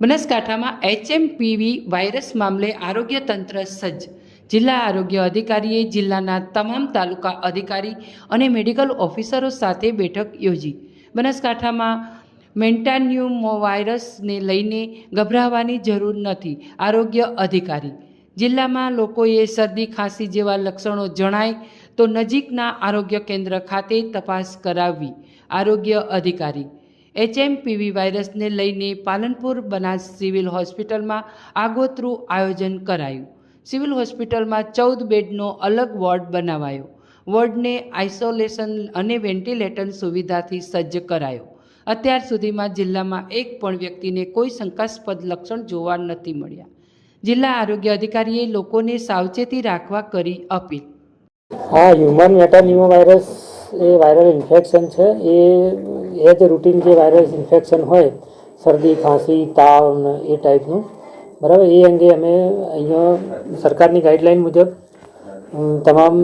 બનાસકાંઠામાં HMPV virus મામલે આરોગ્ય તંત્ર સજ્જ. જિલ્લા આરોગ્ય અધિકારીએ જિલ્લાના તમામ તાલુકા અધિકારી અને મેડિકલ ઓફિસરો સાથે બેઠક યોજી. બનાસકાંઠામાં મેન્ટાન્યુમો વાયરસને લઈને ગભરાવાની જરૂર નથી, આરોગ્ય અધિકારી. જિલ્લામાં લોકોએ શરદી, ખાંસી જેવા લક્ષણો જણાય તો નજીકના આરોગ્ય કેન્દ્ર ખાતે તપાસ કરાવવી, આરોગ્ય અધિકારી. એચએમપીવી વાયરસને લઈને પાલનપુર બનાસ સિવિલ હોસ્પિટલમાં આગોતરું આયોજન કરાયું. સિવિલ હોસ્પિટલમાં ચૌદ બેડનો અલગ વોર્ડ બનાવાયો. વોર્ડને આઇસોલેશન અને વેન્ટિલેટર સુવિધાથી સજ્જ કરાયો. અત્યાર સુધીમાં જિલ્લામાં એક પણ વ્યક્તિને કોઈ શંકાસ્પદ લક્ષણ જોવા નથી મળ્યા. જિલ્લા આરોગ્ય અધિકારીએ લોકોને સાવચેતી રાખવા કરી અપીલ. હા હ્યુમન મેટાન્યુમો વાયરસ એ વાયરલ ઇન્ફેક્શન છે. એ એ જ રૂટીન જે વાયરસ ઇન્ફેક્શન હોય, શરદી, ખાંસી, તાવ એ ટાઈપનું બરાબર? એ અંગે અમે અહીંયા સરકારની ગાઈડલાઇન મુજબ તમામ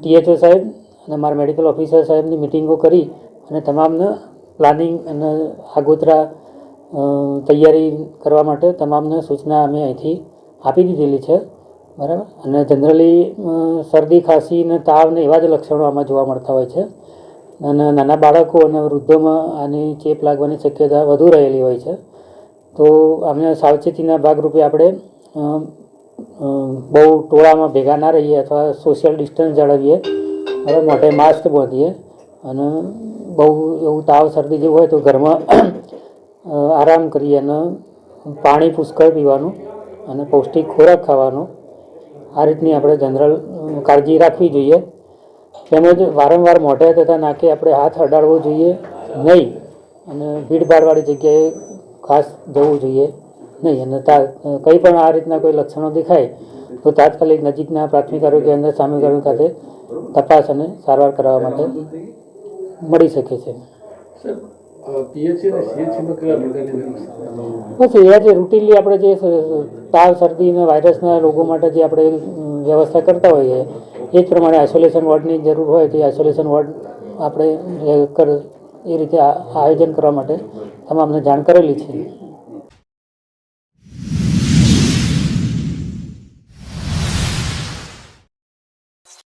ટીએચઓ સાહેબ અને મારા મેડિકલ ઓફિસર સાહેબની મિટિંગો કરી અને તમામને પ્લાનિંગ અને આગોતરા તૈયારી કરવા માટે તમામને સૂચના અમે અહીંથી આપી દીધેલી છે. બરાબર? અને જનરલી શરદી, ખાંસી ને તાવ ને એવા જ લક્ષણો આમાં જોવા મળતા હોય છે. અને નાના બાળકો અને વૃદ્ધોમાં આની ચેપ લાગવાની શક્યતા વધુ રહેલી હોય છે. તો આમને સાવચેતીના ભાગરૂપે આપણે બહુ ટોળામાં ભેગા ના રહીએ અથવા સોશિયલ ડિસ્ટન્સ જાળવીએ. હવે મોઢે માસ્ક બાંધીએ. અને બહુ એવું તાવ, શરદી જેવું હોય તો ઘરમાં આરામ કરીએ અને પાણી પુષ્કળ પીવાનું અને પૌષ્ટિક ખોરાક ખાવાનો આ રીતની આપણે જનરલ કાળજી રાખવી જોઈએ. તેમજ વારંવાર મોઢે તથા નાકે આપણે હાથ અડાડવો જોઈએ. નહીં, અને ભીડભાડવાળી જગ્યાએ ખાસ જવું જોઈએ. નહીં, અને તા કંઈ પણ આ રીતના કોઈ લક્ષણો દેખાય, તો તાત્કાલિક નજીકના પ્રાથમિક આરોગ્ય કેન્દ્ર, સામૂહિક આરોગ્ય ખાતે તપાસ અને સારવાર કરાવવા માટે મળી શકે છે. બસ એ જે રૂટીનલી આપણે જે તાવ શરદી અને વાયરસના રોગો માટે જે આપણે વ્યવસ્થા કરતા હોઈએ એ જ પ્રમાણે આઇસોલેશન વોર્ડની જરૂર હોય તો આઇસોલેશન વોર્ડ આપણે એ રીતે આયોજન કરવા માટે તમામને જાણ કરેલી છે.